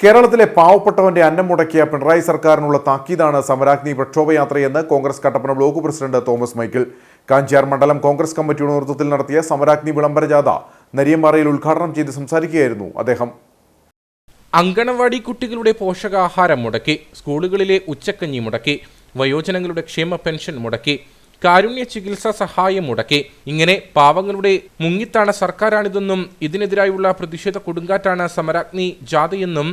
കേരളത്തിലെ പാവപ്പെട്ടവന്റെ അന്നം മുടക്കിയ പിണറായി സർക്കാരിനുള്ള താക്കീതാണ് സമരാഗ്നി പ്രക്ഷോഭയാത്രയെന്ന് Congress Kattappana block president Thomas Michael. Kanchiyar മണ്ഡലം കോൺഗ്രസ് കമ്മിറ്റിയുടെ നേതൃത്വത്തിൽ നടത്തിയ സമരാഗ്നി വിളംബര ജാഥ നരിയമ്പാറയിൽ ഉദ്ഘാടനം ചെയ്ത് സംസാരിക്കുകയായിരുന്നു അദ്ദേഹം. അങ്കണവാടി കുട്ടികളുടെ പോഷകാഹാരം മുടക്കി സ്കൂളുകളിലെ ഉച്ചക്കഞ്ഞി മുടക്കി വയോജനങ്ങളുടെ ക്ഷേമ പെൻഷൻ മുടക്കി കാരുണ്യ ചികിത്സാ സഹായം മുടക്കി ഇങ്ങനെ പാവങ്ങളുടെ മുങ്ങിത്താണ് സർക്കാരാണിതെന്നും ഇതിനെതിരായുള്ള പ്രതിഷേധ കൊടുങ്കാറ്റാണ് സമരാഗ്നി ജാഥയെന്നും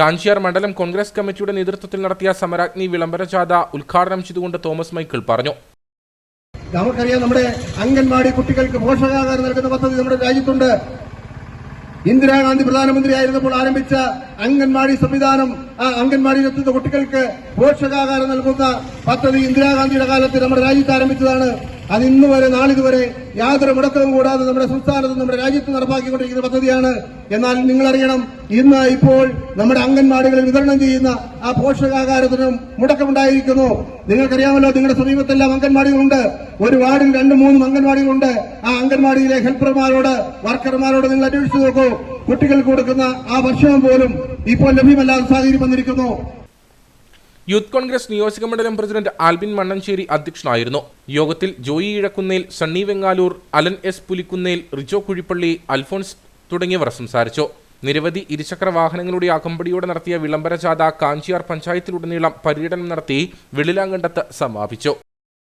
കാഞ്ചിയാർ മണ്ഡലം കോൺഗ്രസ് കമ്മിറ്റിയുടെ നേതൃത്വത്തിൽ നടത്തിയ സമരാഗ്നി വിളംബര ജാഥ ഉദ്ഘാടനം ചെയ്തുകൊണ്ട് തോമസ് മൈക്കിൾ പറഞ്ഞു. നമുക്കറിയാം നമ്മുടെ അംഗൻവാടി കുട്ടികൾക്ക് പോഷകാഹാരം നൽകുന്ന പദ്ധതി നമ്മുടെ രാജ്യത്തുണ്ട്. ഇന്ദിരാഗാന്ധി പ്രധാനമന്ത്രി ആയിരുന്നപ്പോൾ ആരംഭിച്ച അംഗൻവാടി സംവിധാനം ആ അംഗൻവാടിയിലെത്തുന്ന കുട്ടികൾക്ക് പോഷകാഹാരം നൽകുന്ന പദ്ധതി ഇന്ദിരാഗാന്ധിയുടെ കാലത്ത് നമ്മുടെ രാജ്യത്ത് ആരംഭിച്ചതാണ്. അത് ഇന്ന് വരെ നാളിതുവരെ യാതൊരു മുടക്കവും കൂടാതെ നമ്മുടെ സംസ്ഥാനത്ത് നമ്മുടെ രാജ്യത്ത് നടപ്പാക്കിക്കൊണ്ടിരിക്കുന്ന പദ്ധതിയാണ്. എന്നാൽ നിങ്ങളറിയണം ഇന്ന് ഇപ്പോൾ നമ്മുടെ അംഗൻവാടികളിൽ വിതരണം ചെയ്യുന്ന ആ പോഷകാഹാരത്തിനും മുടക്കമുണ്ടായിരിക്കുന്നു. നിങ്ങൾക്കറിയാമല്ലോ നിങ്ങളുടെ സമീപത്തെല്ലാം അംഗൻവാടികളുണ്ട്. ഒരു വാർഡിൽ രണ്ട് മൂന്ന് അംഗൻവാടികളുണ്ട്. ആ അംഗൻവാടിയിലെ ഹെൽപ്പർമാരോട് വർക്കർമാരോട് നിങ്ങൾ അന്വേഷിച്ചു നോക്കൂ. കുട്ടികൾക്ക് കൊടുക്കുന്ന ആ ഭക്ഷണം പോലും ഇപ്പോൾ ലഭ്യമല്ലാത്ത സാഹചര്യം വന്നിരിക്കുന്നു. യൂത്ത് കോൺഗ്രസ് നിയോജക മണ്ഡലം പ്രസിഡന്റ് ആൽബിൻ മണ്ണഞ്ചേരി അധ്യക്ഷനായിരുന്നു. യോഗത്തിൽ ജോയി ഇഴക്കുന്നേൽ സണ്ണി വെങ്ങാലൂർ അലൻ എസ് പുലിക്കുന്നേൽ റിജോ കുഴിപ്പള്ളി അൽഫോൺസ് തുടങ്ങിയവർ സംസാരിച്ചു. നിരവധി ഇരുചക്ര വാഹനങ്ങളുടെ അകമ്പടിയോടെ നടത്തിയ വിളംബര ജാഥ കാഞ്ചിയാർ പഞ്ചായത്തിലുടനീളം പര്യടനം നടത്തി വെള്ളിലാങ്കണ്ടത്ത് സമാപിച്ചു.